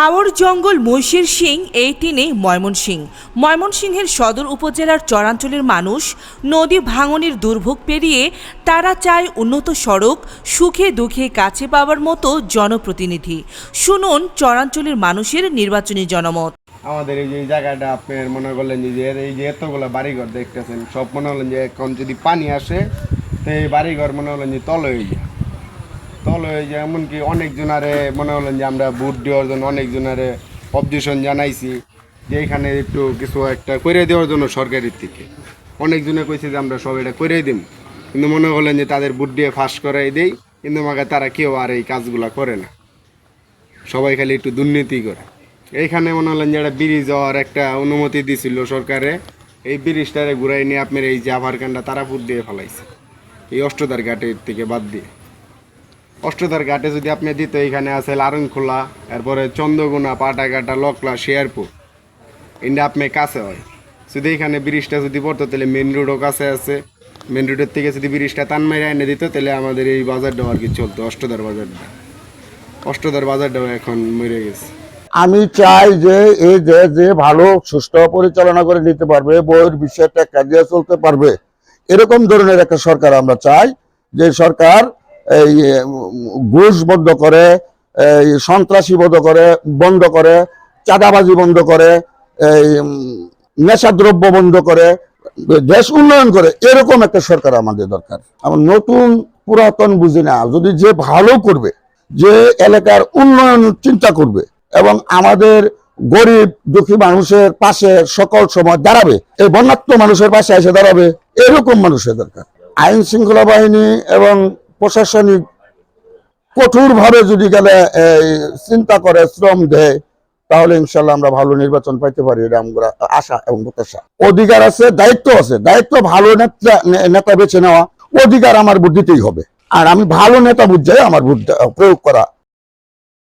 হাওর জঙ্গল মহিষের সিং এই টিনে ময়মনসিং ময়মনসিংহের সদর উপজেলার চরাঞ্চলের মানুষ নদী ভাঙনের দুর্ভোগ পেরিয়ে তারা চায় উন্নত সড়ক, সুখে দুঃখে কাছে পাওয়ার মতো জনপ্রতিনিধি। শুনুন চরাঞ্চলের মানুষের নির্বাচনী জনমত। আমাদের এই যে জায়গাটা আপনার মনে করলেন যে এই যে এতগুলো বাড়িঘর দেখতেছেন, সব মনে হলেন যে এখন যদি পানি আসে, তো এই বাড়িঘর মনে হলেন যে তল হয়ে যায়। তল হয়ে যায় এমনকি অনেকজনারে মনে হলেন যে আমরা ভোট দেওয়ার জন্য অনেকজনারে অবজেকশন জানাইছি যে এখানে একটু কিছু একটা করে দেওয়ার জন্য সরকারের থেকে। অনেকজনে কইছে যে আমরা সব এটা করে দিম। কিন্তু মনে হলেন যে তাদের ভোট দিয়ে ফাঁস করাই দেই, কিন্তু আমাকে তারা কেউ আর এই কাজগুলো করে না। সবাই খালি একটু দুর্নীতি করে। এইখানে মনে হলেন যে একটা ব্রিজ হওয়ার একটা অনুমতি দিছিল সরকারে। এই ব্রিজটারে ঘুরাই নিয়ে আপনার এই জাভার কান্ডা তারাপুর দিয়ে ফেলাইছে। এই অষ্টদার ঘাটের থেকে বাদ দিয়ে। অষ্টদার ঘাটে যদি আপনি দিত এখানে আছে লারংখোলা, এরপরে চন্দ্রগুনা, পাটাঘাটা, লকলা, শেয়ারপুর। এটা আপনি কাছে হয়। যদি এখানে ব্রিজটা যদি পড়তো, তাহলে মেন রোডও কাছে আছে। মেন রোডের থেকে যদি ব্রিজটা তান মেরে এনে দিত, তাহলে আমাদের এই বাজারটাও আর কি চলতো অষ্টদার বাজারটা। অষ্টদার বাজারটাও এখন মরে গেছে। আমি চাই যে এই যে যে ভালো সুস্থ পরিচালনা করে নিতে পারবে, বইয়ের বিষয়টা কাজিয়ে চলতে পারবে, এরকম ধরনের একটা সরকার আমরা চাই, যে সরকার এই ঘুষ বন্ধ করে, এই, সন্ত্রাসী বন্ধ করে বন্ধ করে, চাঁদাবাজি বন্ধ করে, এই নেশাদ্রব্য বন্ধ করে, দেশ উন্নয়ন করে, এরকম একটা সরকার আমাদের দরকার। আমার নতুন, পুরাতন বুঝি না। যদি যে ভালো করবে, যে এলাকার উন্নয়ন চিন্তা করবে, এবং আমাদের গরিব, দুঃখী মানুষের পাশে সকল সময় দাঁড়াবে, এই বন্যাত্ম মানুষের পাশে এসে দাঁড়াবে, এরকম মানুষের দরকার। আইন শৃঙ্খলা বাহিনী এবং প্রশাসনিক কঠোরভাবে যদি গেলে চিন্তা করে, শ্রম দেয়, তাহলে ইনশাল্লাহ আমরা ভালো নির্বাচন পাইতে পারি, এটা আমরা আশা এবং প্রত্যাশা। অধিকার আছে, দায়িত্ব আছে, দায়িত্ব ভালো নেতা নেতা বেছে নেওয়া অধিকার আমার বুদ্ধিতেই হবে। আর আমি ভালো নেতা বুঝে আমার বুদ্ধি প্রয়োগ করা